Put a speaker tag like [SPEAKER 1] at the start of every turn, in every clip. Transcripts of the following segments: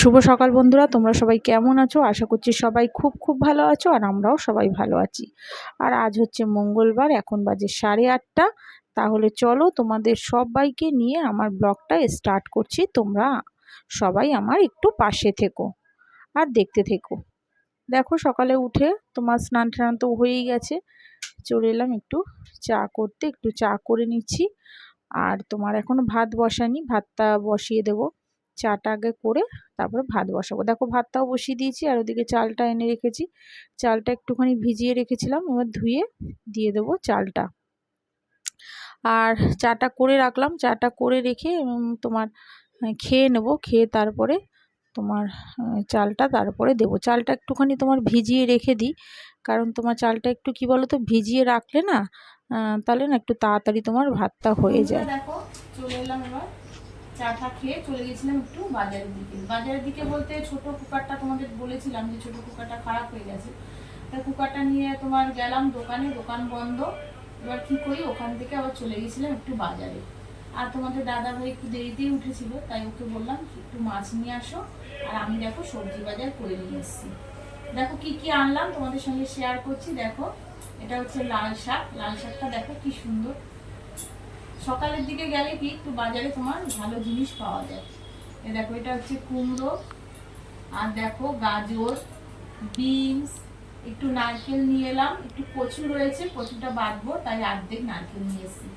[SPEAKER 1] শুভ সকাল বন্ধুরা, তোমরা সবাই কেমন আছো? আশা করছি সবাই খুব খুব ভালো আছো আর আমরাও সবাই ভালো আছি। আর আজ হচ্ছে মঙ্গলবার, এখন বাজে সাড়ে আটটা। তাহলে চলো তোমাদের সবাইকে নিয়ে আমার ব্লগটা স্টার্ট করছি। তোমরা সবাই আমার একটু পাশে থেকো আর দেখতে থেকো। দেখো সকালে উঠে তোমার স্নান টান তো হয়েই গেছে। চলে এলাম একটু চা করতে, একটু চা করে নিচ্ছি। আর তোমার এখনও ভাত বসানি ভাতটা বসিয়ে দেবো। চাটা আগে করে তারপরে ভাত বসাবো। দেখো ভাতটাও বসিয়ে দিয়েছি আর ওদিকে চালটা এনে রেখেছি। চালটা একটুখানি ভিজিয়ে রেখেছিলাম, এবার ধুয়ে দিয়ে দেবো চালটা। আর চাটা করে রাখলাম, চাটা করে রেখে তোমার খেয়ে নেব, খেয়ে তারপরে তোমার চালটা তারপরে দেবো। চালটা একটুখানি তোমার ভিজিয়ে রেখে দিই, কারণ তোমার চালটা একটু কি বলো তো ভিজিয়ে রাখলে না তাহলে না একটু তাড়াতাড়ি তোমার ভাতটা হয়ে যায়।
[SPEAKER 2] দেখো, চলে এলাম এবার। চাটা খেয়ে চলে গেছিলাম একটু বাজারের দিকে। বাজারের দিকে বলতে ছোট কুকারটা তোমাদের বলেছিলাম যে ছোট কুকারটা খারাপ হয়ে গেছে। তা কুকারটা নিয়ে তোমার গেলাম দোকানে, দোকান বন্ধ। এবার কি করি, ওখান থেকে আবার চলে গেছিলাম একটু বাজারে। আর তোমাদের দাদা ভাই একটু দেরিতেই উঠেছিল, তাই ওকে বললাম একটু মাছ নিয়ে আসো। আর আমি দেখো সবজি বাজার করে নিয়ে এসেছি। দেখো কি কি আনলাম, তোমাদের সঙ্গে শেয়ার করছি। দেখো, এটা হচ্ছে লাল শাক। লাল শাকটা দেখো কি সুন্দর। সকালের দিকে গেলে কি একটু বাজারে তোমার ভালো জিনিস পাওয়া যায়। এ দেখো, এটা হচ্ছে কুমড়ো, আর দেখো গাজর, বিনস, একটু নারকেল নিয়ে এলাম, একটু কচু রয়েছে, কচুটা বাঁধবো, তাই অর্ধেক নারকেল নিয়ে এসেছি।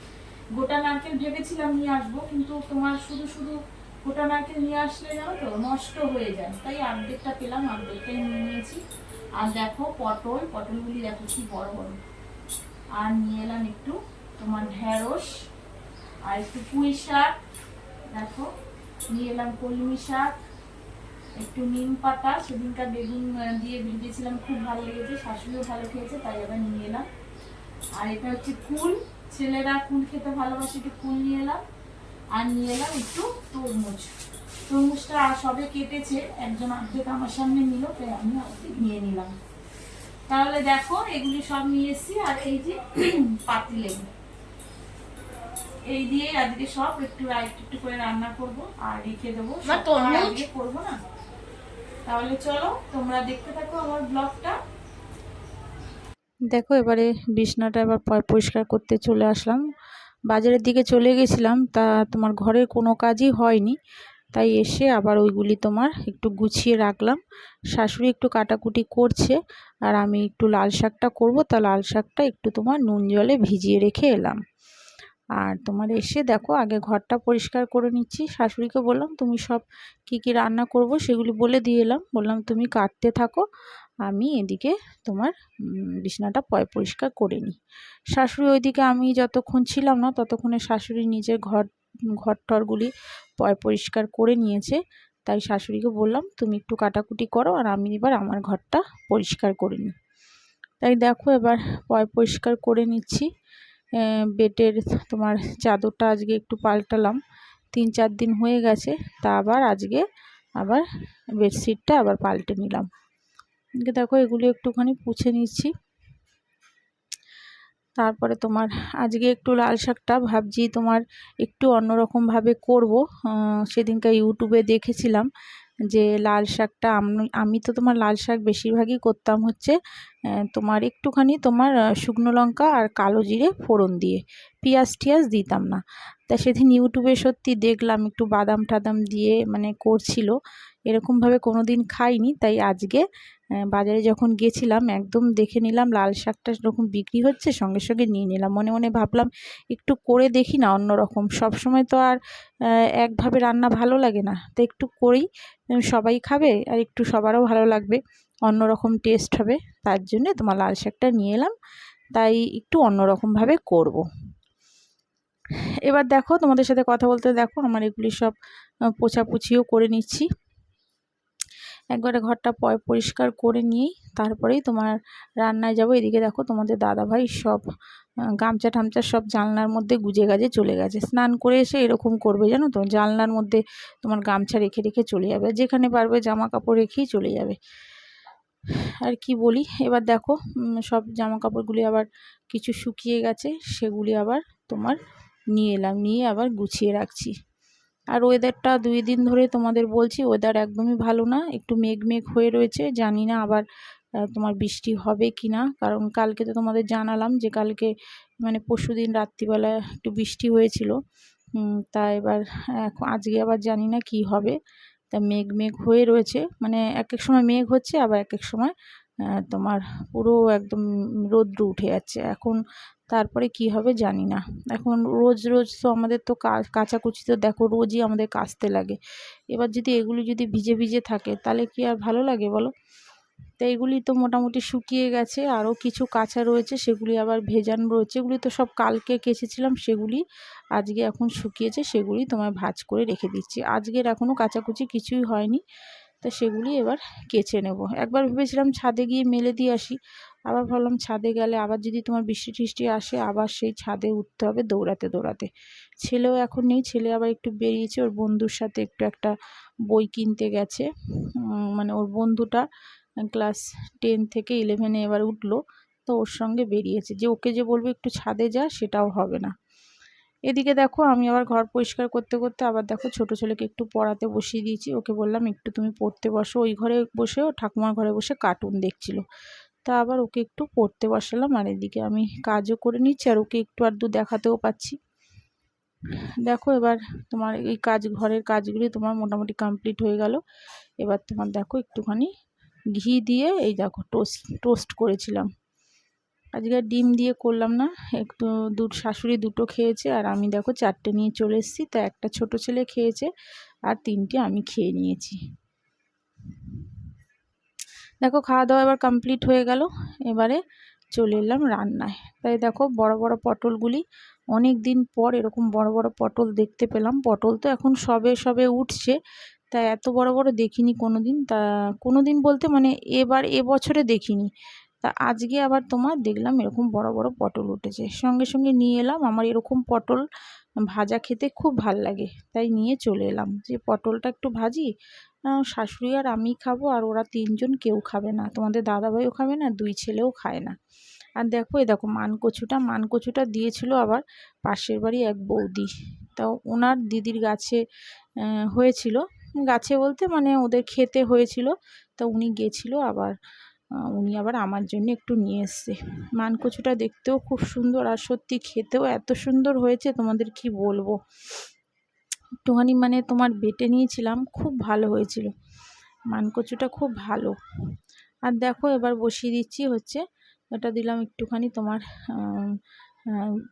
[SPEAKER 2] গোটা নারকেল ভেবেছিলাম নিয়ে আসব, কিন্তু তোমার শুধু শুধু গোটা নারকেল নিয়ে আসলে জানো তো, নষ্ট হয়ে যায়। তাই অর্ধেকটা পেলাম অর্ধেকটাই নিয়ে নিয়েছি। আর দেখো পটল, পটলগুলি দেখো কি বড় বড়। আর নিয়ে এলাম একটু তোমার ঢেঁড়স আর একটু পুঁই শাক, দেখো, নিয়ে এলাম কলমি শাক, একটু নিম পাতা, সেদিনকার বেগুন দিয়ে ভেজেছিলাম, খুব ভালো লেগেছে, শাশুড়িও ভালো খেয়েছে, তাই আবার নিয়ে এলাম। আর এটা হচ্ছে কুল, ছেলেরা কুল খেতে ভালোবাসে, একটু কুল নিয়ে এলাম, আর নিয়ে এলাম একটু তরমুজ। তরমুজটা সবে কেটেছে, একজন অর্ধেক আমার সামনে নিল, তাই আমি অর্ধেক নিয়ে নিলাম। তাহলে দেখো, এগুলি সব নিয়ে এসছি, আর এই যে পাতি লেবু এই দিয়ে আজকে সব একটু একটু একটু করে রান্না করব আর রেখে দেবো। আজকে করব না? তাহলে চলো তোমরা দেখতে থাকো আমার ব্লগটা।
[SPEAKER 1] দেখো এবারে বিছনাটা এবার পরিষ্কার করতে চলে আসলাম। বাজারের দিকে চলে গেছিলাম তা তোমার ঘরের কোনো কাজই হয়নি। তাই এসে আবার ওইগুলি তোমার একটু গুছিয়ে রাখলাম। শাশুড়ি একটু কাটাকুটি করছে আর আমি একটু লাল শাকটা করব। তা লাল শাকটা একটু তোমার নুন জলে ভিজিয়ে রেখে এলাম। আর তোমার এসে দেখো, আগে ঘরটা পরিষ্কার করে নিচ্ছি। শাশুড়িকে বললাম, তুমি সব কি কি রান্না করব সেগুলি বলে দিয়ে এলাম। বললাম, তুমি কাটতে থাকো, আমি এদিকে তোমার বিছনাটা পয়, পরিষ্কার করে নিই। শাশুড়ি ওইদিকে আমি যতক্ষণ ছিলাম না, ততক্ষণে শাশুড়ি নিজের ঘর ঘর টরগুলি পয়, পরিষ্কার করে নিয়েছে। তাই শাশুড়িকে বললাম, তুমি একটু কাটাকুটি করো আর আমি এবার আমার ঘরটা পরিষ্কার করে নিই। তাই দেখো, এবার পয়, পরিষ্কার করে নিচ্ছি। বেডের তোমার চাদরটা আজকে একটু পাল্টালাম। তিন চার দিন হয়ে গেছে, তা আবার আজকে আবার বেডশিটটা আবার পাল্টে নিলাম। দেখো, এগুলো একটুখানি পুছে নিচ্ছি। তারপরে তোমার আজকে একটু লাল শাকটা ভাবছি তোমার একটু অন্যরকমভাবে করব। সেদিনকে ইউটিউবে দেখেছিলাম যে লাল শাকটা, আমি আমি তো তোমার লাল শাক বেশিরভাগই করতাম হচ্ছে তোমার একটুখানি তোমার শুকনো লঙ্কা আর কালো জিরে ফোড়ন দিয়ে। পেঁয়াজ টিয়াজ দিতাম না। তা সেদিন ইউটিউবে সত্যি দেখলাম একটু বাদাম টাদাম দিয়ে মানে করছিল। এরকমভাবে কোনো দিন খাইনি, তাই আজকে বাজারে যখন গেছিলাম, একদম দেখে নিলাম লাল শাকটা সেরকম বিক্রি হচ্ছে, সঙ্গে সঙ্গে নিয়ে নিলাম। মনে মনে ভাবলাম একটু করে দেখি না অন্যরকম। সবসময় তো আর একভাবে রান্না ভালো লাগে না। তো একটু করেই সবাই খাবে আর একটু সবারও ভালো লাগবে। অন্যরকম টেস্ট হবে, তার জন্যে তোমার লাল শাকটা নিয়ে এলাম। তাই একটু অন্যরকমভাবে করব। এবার দেখো, তোমাদের সাথে কথা বলতে দেখো, আমার এগুলি সব পোছাপুছিও করে নিচ্ছি। একবারে ঘরটা পরিষ্কার করে নিয়েই তারপরেই তোমার রান্নায় যাব। এদিকে দেখো, তোমাদের দাদাভাই সব গামছা টামছা সব জানলার মধ্যে গুজে গাজে চলে গেছে। স্নান করে এসে এরকম করবে জানো তো? জানলার মধ্যে তোমার গামছা রেখে রেখে চলে যাবে। যেখানে পারবে জামা কাপড় রেখেই চলে যাবে। আর কি বলি? এবার দেখো সব জামা কাপড়গুলি আবার কিছু শুকিয়ে গেছে, সেগুলি আবার তোমার নিয়ে এলাম, নিয়ে আবার গুছিয়ে রাখছি। আর ওয়েদারটা দুই দিন ধরে তোমাদের বলছি ওয়েদার একদমই ভালো না, একটু মেঘ মেঘ হয়ে রয়েছে, জানি না আবার তোমার বৃষ্টি হবে কি না কারণ কালকে তো তোমাদের জানালাম যে কালকে মানে পরশু দিন রাত্রিবেলা একটু বৃষ্টি হয়েছিল। তা এবার আজকে আবার জানি না কি হবে। তা মেঘ মেঘ হয়ে রয়েছে। মানে এক এক সময় মেঘ হচ্ছে, আবার এক এক সময় তোমার পুরো একদম রৌদ্র উঠে যাচ্ছে। এখন তারপরে কি হবে জানি না। এখন রোজ রোজ তো আমাদের তো কাচাকুচি তো দেখো রোজই আমাদের কাচতে লাগে। এবার যদি এগুলি যদি ভিজে ভিজে থাকে, তাহলে কি আর ভালো লাগে বলো? তো এগুলি তো মোটামুটি শুকিয়ে গেছে, আরও কিছু কাঁচা রয়েছে, সেগুলি আবার ভেজান রয়েছে, এগুলি তো সব কালকে কেচেছিলাম, সেগুলি আজকে এখন শুকিয়েছে, সেগুলি তোমায় ভাজ করে রেখে দিচ্ছি। আজকের এখনও কাচাকুচি কিছুই হয়নি, তা সেগুলি এবার কেচে নেব। একবার ভেবেছিলাম ছাদে গিয়ে মেলে দিয়ে আসি, আবার ভাবলাম ছাদে গেলে আবার যদি তোমার বৃষ্টি টিষ্টি আসে, আবার সেই ছাদে উঠতে হবে দৌড়াতে দৌড়াতে। ছেলেও এখন নেই, ছেলে আবার একটু বেরিয়েছে, ওর বন্ধুর সাথে একটু একটা বই কিনতে গেছে মানে ওর বন্ধুটা ক্লাস টেন থেকে ইলেভেনে এবার উঠল, তো ওর সঙ্গে বেরিয়েছে। যে ওকে যে বলব একটু ছাদে যা, সেটাও হবে না। এদিকে দেখো, আমি আবার ঘর পরিষ্কার করতে করতে আবার দেখো ছোট ছেলেকে একটু পড়াতে বসিয়ে দিয়েছি। ওকে বললাম, একটু তুমি পড়তে বসো। ওই ঘরে বসে ও ঠাকুমার ঘরে বসে কার্টুন দেখছিল। তা আবার ওকে একটু পড়তে বসালাম আর এদিকে আমি কাজও করে নিচ্ছি আর ওকে একটু আর দু দেখাতেও পাচ্ছি। দেখো এবার তোমার এই কাজ, ঘরের কাজগুলি তোমার মোটামুটি কমপ্লিট হয়ে গেল। এবার তোমার দেখো একটুখানি ঘি দিয়ে এই দেখো টোস্ট টোস্ট করেছিলাম। আজকে ডিম দিয়ে করলাম না, একটু দু, শাশুড়ি দুটো খেয়েছে আর আমি দেখো চারটে নিয়ে চলে এসেছি, তা একটা ছোট ছেলে খেয়েছে আর তিনটে আমি খেয়ে নিয়েছি। দেখো খাওয়া দাওয়া এবার কমপ্লিট হয়ে গেল, এবারে চলে এলাম রান্নায়। তাই দেখো বড় বড় পটলগুলি, অনেক দিন পর এরকম বড় বড় পটল দেখতে পেলাম। পটল তো এখন সবে সবে উঠছে তা এত বড় বড় দেখিনি কোনো দিন তা কোনো দিন বলতে মানে এবার এবছরে দেখিনি। তা আজকে আবার তোমার দেখলাম এরকম বড় বড় পটল উঠেছে। সঙ্গে সঙ্গে নিয়ে এলাম। আমার এরকম পটল ভাজা খেতে খুব ভালো লাগে। তাই নিয়ে চলে এলাম। যে পটলটা একটু ভাজি শাশুড়ি আর আমি খাব আর ওরা তিনজন কেউ খাবে না। তোমাদের দাদাভাইও খাবে না, দুই ছেলেও খায় না। আর দেখো, এ দেখো মানকচুটা। মানকচুটা দিয়েছিল আবার পাশের বাড়ি এক বৌদি। তাও ওনার দিদির গাছে হয়েছিল। গাছে বলতে মানে ওদের খেতে হয়েছিল। তা উনি গেছিল আবার উনি আবার আমার জন্য একটু নিয়ে এসছে। মানকচুটা দেখতেও খুব সুন্দর আর সত্যি খেতেও এত সুন্দর হয়েছে, তোমাদের কি বলব? একটুখানি মানে তোমার বেটে নিয়েছিলাম, খুব ভালো হয়েছিল। মানকচুটা খুব ভালো। আর দেখো এবার বসিয়ে দিচ্ছি হচ্ছে এটা দিলাম একটুখানি তোমার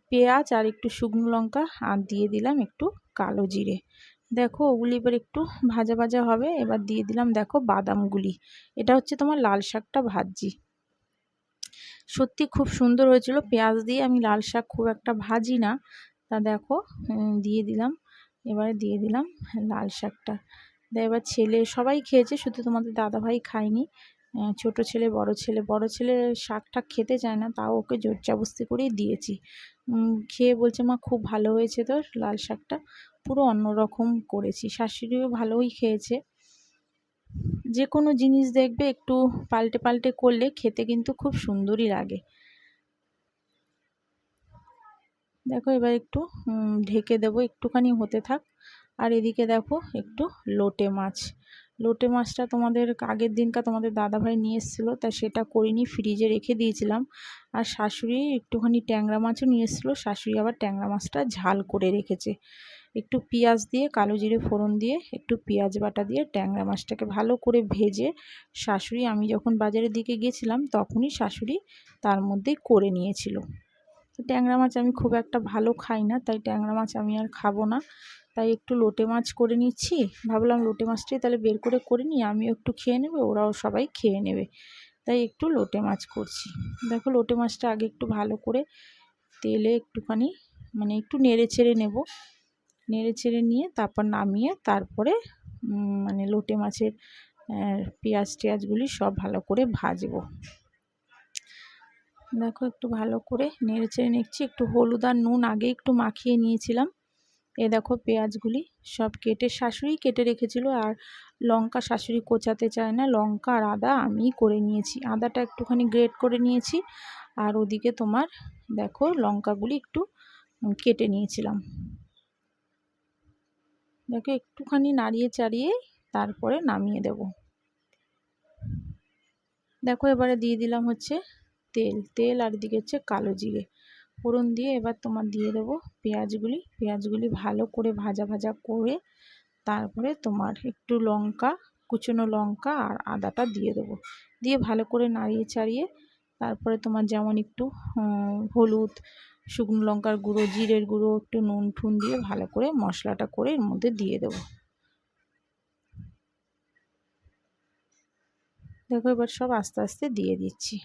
[SPEAKER 1] পেঁয়াজ আর একটু শুকনো লঙ্কা, আর দিয়ে দিলাম একটু কালো জিরে। দেখো ওগুলি এবার একটু ভাজা ভাজা হবে। এবার দিয়ে দিলাম দেখো বাদামগুলি। এটা হচ্ছে তোমার লাল শাকটা ভাজি। সত্যি খুব সুন্দর হয়েছিল। পেঁয়াজ দিয়ে আমি লাল শাক খুব একটা ভাজি না। তা দেখো দিয়ে দিলাম। এবারে দিয়ে দিলাম লাল শাকটা। এবার ছেলে সবাই খেয়েছে, শুধু তোমাদের দাদাভাই খায়নি। ছোট ছেলে, বড় ছেলে। বড় ছেলে শাকটা খেতে চায় না, তাও ওকে জোর চাবস্তি করেই দিয়েছি। খেয়ে বলছে, মা, খুব ভালো হয়েছে তোর লাল শাকটা। পুরো অন্যরকম করেছি। শাশুড়িও ভালোই খেয়েছে। যে কোনো জিনিস দেখবে একটু পাল্টে পাল্টে করলে খেতে কিন্তু খুব সুন্দরই লাগে। দেখো এবার একটু ঢেকে দেবো, একটুখানি হতে থাক। আর এদিকে দেখো একটু লোটে মাছ। লোটে মাছটা তোমাদের আগের দিনকা তোমাদের দাদাভাই নিয়ে এসেছিল, তা সেটা করিনি, ফ্রিজে রেখে দিয়েছিলাম। আর শাশুড়ি একটুখানি ট্যাংরা মাছও নিয়ে এসেছিল, শাশুড়ি আবার ট্যাংরা মাছটা ঝাল করে রেখেছে। একটু পেঁয়াজ দিয়ে, কালো জিরে ফোড়ন দিয়ে, একটু পেঁয়াজ বাটা দিয়ে ট্যাংরা মাছটাকে ভালো করে ভেজে শাশুড়ি, আমি যখন বাজারের দিকে গেছিলাম তখনই শাশুড়ি তার মধ্যেই করে নিয়েছিল। ট্যাংরা মাছ আমি খুব একটা ভালো খাই না, তাই ট্যাংরা মাছ আমি আর খাব না। তাই একটু লোটে মাছ করে নিচ্ছি। ভাবলাম লোটে মাছটাই তাহলে বের করে করে নিই, আমিও একটু খেয়ে নেবে, ওরাও সবাই খেয়ে নেবে। তাই একটু লোটে মাছ করছি। দেখো লোটে মাছটা আগে একটু ভালো করে তেলে একটুখানি মানে একটু নেড়ে ছেড়ে নেব। নেড়ে ছেড়ে নিয়ে তারপর নামিয়ে তারপরে মানে লোটে মাছের পেঁয়াজ টেয়াজগুলি সব ভালো করে ভাজবো। দেখো একটু ভালো করে নেড়ে চেড়ে নিচ্ছি। একটু হলুদ আর নুন আগে একটু মাখিয়ে নিয়েছিলাম। এ দেখো পেঁয়াজগুলি সব কেটে, শাশুড়ি কেটে রেখেছিল আর লঙ্কা শাশুড়ি কোচাতে চায় না, লঙ্কা আর আদা আমি করে নিয়েছি। আদাটা একটুখানি গ্রেট করে নিয়েছি আর ওদিকে তোমার দেখো লঙ্কাগুলি একটু কেটে নিয়েছিলাম। দেখো একটুখানি নাড়িয়ে চাড়িয়ে তারপরে নামিয়ে দেব। দেখো এবারে দিয়ে দিলাম হচ্ছে তেল। তেল আর দিকে হচ্ছে কালো জিরে। ফোড়ন দিয়ে এবার তোমার দিয়ে দেবো পেঁয়াজগুলি। পেঁয়াজগুলি ভালো করে ভাজা ভাজা করে তারপরে তোমার একটু লঙ্কা, কুচনো লঙ্কা আর আদাটা দিয়ে দেবো। দিয়ে ভালো করে নাড়িয়ে চাড়িয়ে তারপরে তোমার যেমন একটু হলুদ শুকনো লঙ্কার গুঁড়ো, জিরের গুঁড়ো, একটু নুন ঠুন দিয়ে ভালো করে মশলাটা করে এর মধ্যে দিয়ে দেবো। দেখো এবার সব আস্তে আস্তে দিয়ে দিচ্ছি।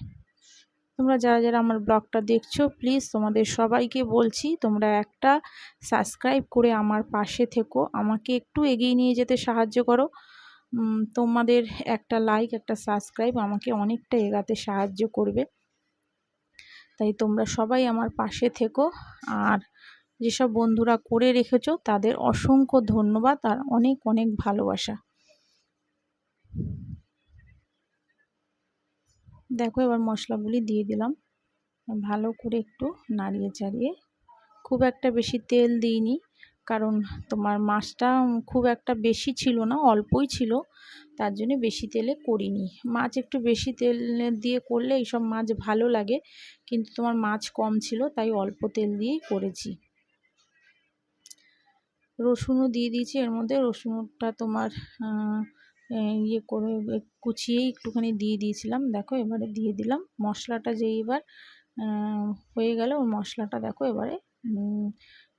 [SPEAKER 1] তোমরা যারা যারা আমার ব্লগটা দেখছ প্লিজ তোমাদের সবাইকে বলছি, তোমরা একটা সাবস্ক্রাইব করে আমার পাশে থেকো। আমাকে একটু এগিয়ে নিয়ে যেতে সাহায্য করো। তোমাদের একটা লাইক একটা সাবস্ক্রাইব আমাকে অনেকটা এগাতে সাহায্য করবে। তাই তোমরা সবাই আমার পাশে থেকো। আর যেসব বন্ধুরা করে রেখেছ, তাদের অসংখ্য ধন্যবাদ আর অনেক অনেক ভালোবাসা। দেখো এবার মশলাগুলি দিয়ে দিলাম। ভালো করে একটু নাড়িয়ে চাড়িয়ে খুব একটা বেশি তেল দিইনি। কারণ তোমার মাছটা খুব একটা বেশি ছিল না, অল্পই ছিল। তার জন্য বেশি তেলে করিনি। মাছ একটু বেশি তেল দিয়ে করলে এইসব মাছ ভালো লাগে, কিন্তু তোমার মাছ কম ছিল, তাই অল্প তেল দিয়েই করেছি। রসুনও দিয়ে দিয়েছি, এর মধ্যে রসুনটা তোমার ইয়ে করে কুচিয়েই একটুখানি দিয়ে দিয়েছিলাম। দেখো, এবারে দিয়ে দিলাম। মশলাটা যে এবার হয়ে গেল, ওই মশলাটা দেখো এবারে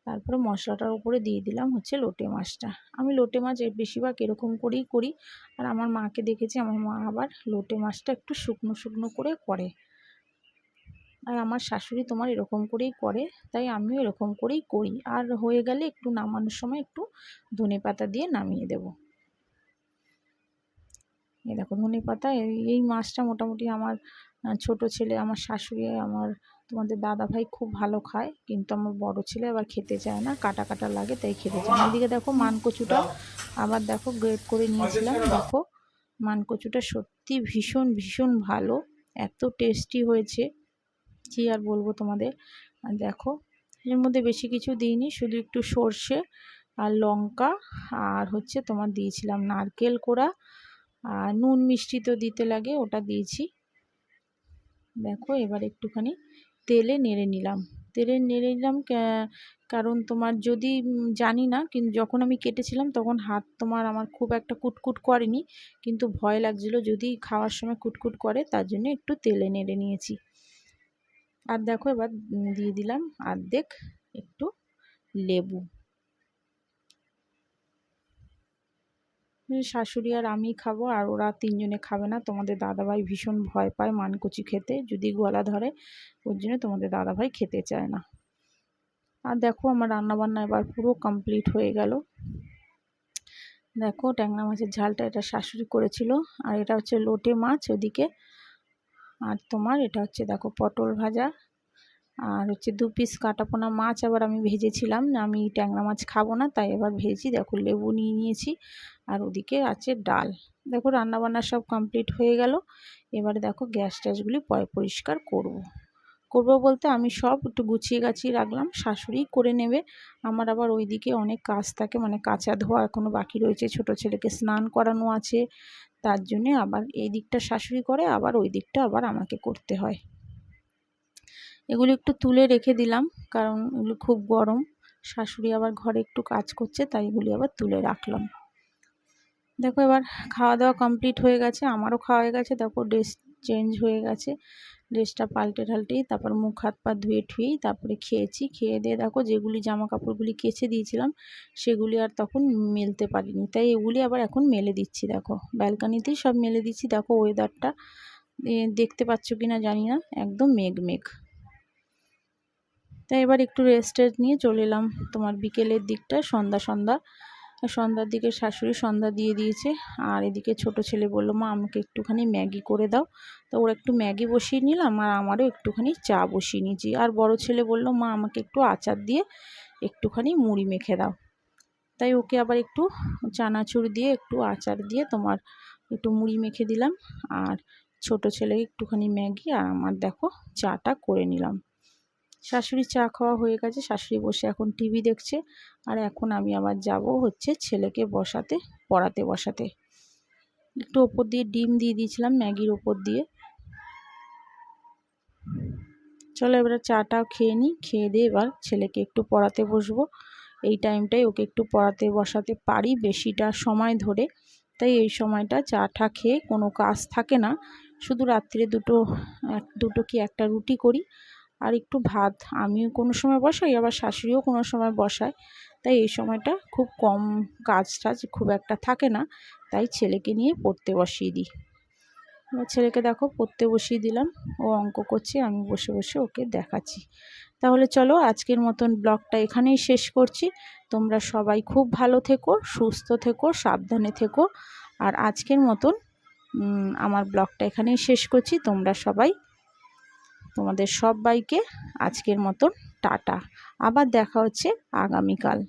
[SPEAKER 1] তারপরে মশলাটার উপরে দিয়ে দিলাম হচ্ছে লোটে মাছটা। আমি লোটে মাছ বেশিরভাগ এরকম করেই করি। আর আমার মাকে দেখেছি, আমার মা আবার লোটে মাছটা একটু শুকনো শুকনো করে করে। আর আমার শাশুড়ি তোমার এরকম করেই করে, তাই আমিও এরকম করেই করি। আর হয়ে গেলে একটু নামানোর সময় একটু ধনে পাতা দিয়ে নামিয়ে দেব। এই দেখো ধনে পাতা, এই মাছটা মোটামুটি আমার ছোট ছেলে, আমার শাশুড়ি, আমার তোমাদের দাদা ভাই খুব ভালো খায়, কিন্তু আমার বড় ছেলে আবার খেতে চায় না, কাটা কাটা লাগে তাই খেতে চায় না। এদিকে দেখো মানকচুটা আবার দেখো গ্রেট করে নিয়েছিলাম, দেখো মানকচুটা সত্যি ভীষণ ভীষণ ভালো, এত টেস্টি হয়েছে, কী আর বলব তোমাদের? দেখো এর মধ্যে বেশি কিছু দিইনি, শুধু একটু সর্ষে আর লঙ্কা আর হচ্ছে তোমার দিয়েছিলাম নারকেল কোড়া আর নুন মিষ্টি তো দিতে লাগে, ওটা দিয়েছি। দেখো এবার একটুখানি তেলে নেড়ে নিলাম। তেলে নেড়ে নিলাম কারণ তোমার যদি জানি না, কিন্তু যখন আমি কেটেছিলাম তখন হাত তোমার আমার খুব একটা কুটকুট করেনি, কিন্তু ভয় লাগছিল যদি খাওয়ার সময় কুটকুট করে তার জন্য একটু তেলে নেড়ে নিয়েছি। আর দেখো এবার দিয়ে দিলাম আর্ধেক একটু লেবু। শাশুড়ি আর আমি খাব আর ওরা তিনজনে খাবে না। তোমাদের দাদাভাই ভীষণ ভয় পায় মানকুচি খেতে, যদি গলা ধরে ওর জন্য তোমাদের দাদাভাই খেতে চায় না। আর দেখো আমার রান্নাবান্না এবার পুরো কমপ্লিট হয়ে গেল। দেখো ট্যাংরা মাছের ঝালটা এটা শাশুড়ি করেছিল। আর এটা হচ্ছে লোটে মাছ ওদিকে। আর তোমার এটা হচ্ছে দেখো পটল ভাজা। আর হচ্ছে দু পিস কাটাপোনা মাছ আবার আমি ভেজেছিলাম। আমি ট্যাংরা মাছ খাব না, তাই এবার ভেজেছি। দেখো লেবু নিয়ে নিয়েছি আর ওদিকে আছে ডাল। দেখো রান্নাবান্না সব কমপ্লিট হয়ে গেল। এবারে দেখো গ্যাস ট্যাসগুলি পয়, পরিষ্কার করব। করব বলতে আমি সব একটু গুছিয়ে গাছিয়ে রাখলাম। শাশুড়ি করে নেবে। আমার আবার ওই দিকে অনেক কাজ থাকে মানে কাঁচা ধোয়া এখনও বাকি রয়েছে। ছোট ছেলেকে স্নান করানো আছে। তার জন্যে আবার এই দিকটা শাশুড়ি করে, আবার ওই দিকটা আবার আমাকে করতে হয়। এগুলো একটু তুলে রেখে দিলাম, কারণ এগুলো খুব গরম। শাশুড়ি আবার ঘরে একটু কাজ করছে, তাই এগুলি আবার তুলে রাখলাম। দেখো এবার খাওয়া দাওয়া কমপ্লিট হয়ে গেছে, আমারও খাওয়া হয়ে গেছে। দেখো ড্রেস চেঞ্জ হয়ে গেছে ড্রেসটা পাল্টে ঠাল্টেই তারপর মুখ হাত পা ধুয়ে ঠুয়েই তারপরে খেয়েছি। খেয়ে দিয়ে দেখো যেগুলি জামা কাপড়গুলি কেচে দিয়েছিলাম, সেগুলি আর তখন মেলতে পারিনি। তাই এগুলি আবার এখন মেলে দিচ্ছি, দেখো। ব্যালকানিতেই সব মেলে দিচ্ছি, দেখো ওয়েদারটা দেখতে পাচ্ছ কি না জানি না, একদম মেঘ মেঘ তাই এবার একটু রেস্ট নিয়ে চলে এলাম। তোমার বিকেলের দিকটা সন্ধ্যা সন্ধ্যা। সন্ধ্যার দিকে শাশুড়ি সন্ধ্যা দিয়ে দিয়েছে। আর এদিকে ছোট ছেলে বলল, মা, আমাকে একটুখানি ম্যাগি করে দাও। তো ওরা একটু ম্যাগি বসিয়ে নিলাম আর আমারও একটুখানি চা বসিয়ে নিয়েছি। আর বড় ছেলে বলল, মা, আমাকে একটু আচার দিয়ে একটুখানি মুড়ি মেখে দাও। তাই ওকে আবার একটু চানাচুর দিয়ে, একটু আচার দিয়ে তোমার একটু মুড়ি মেখে দিলাম। আর ছোট ছেলে একটুখানি ম্যাগি আর আমার দেখো চাটা করে নিলাম। শাশুড়ি চা খাওয়া হয়ে গেছে, শাশুড়ি বসে এখন টিভি দেখছে, আর এখন আমি আবার যাব হচ্ছে ছেলেকে বসাতে, পড়াতে বসাতে। একটু ওপর দিয়ে ডিম দিয়ে দিয়েছিলাম, ম্যাগির ওপর দিয়ে। চলো এবারে চাটাও খেয়ে নিই, খেয়ে দিয়ে এবার ছেলেকে একটু পড়াতে বসবো। এই টাইমটাই ওকে একটু পড়াতে বসাতে পারি, বেশিটা সময় ধরে। তাই এই সময়টা চা টা খেয়ে কোনো কাজ থাকে না। শুধু রাত্রে দুটো দুটো কি একটা রুটি করি আর একটু ভাত। আমিও কোনো সময় বসাই, আবার শাশুড়িও কোনো সময় বসায়। তাই এই সময়টা খুব কম কাজ টাজ খুব একটা থাকে না। তাই ছেলেকে নিয়ে পড়তে বসিয়ে দিই। এবার ছেলেকে দেখো পড়তে বসিয়ে দিলাম। ও অঙ্ক করছে, আমি বসে বসে ওকে দেখাচ্ছি। তাহলে চলো আজকের মতন ব্লগটা এখানেই শেষ করছি। তোমরা সবাই খুব ভালো থেকো, সুস্থ থেকো, সাবধানে থেকো। আর আজকের মতন আমার ব্লগটা এখানেই শেষ করছি। তোমরা সবাই তোমাদের সবাইকে আজকের মতন টাটা। আবার দেখা হচ্ছে আগামীকাল।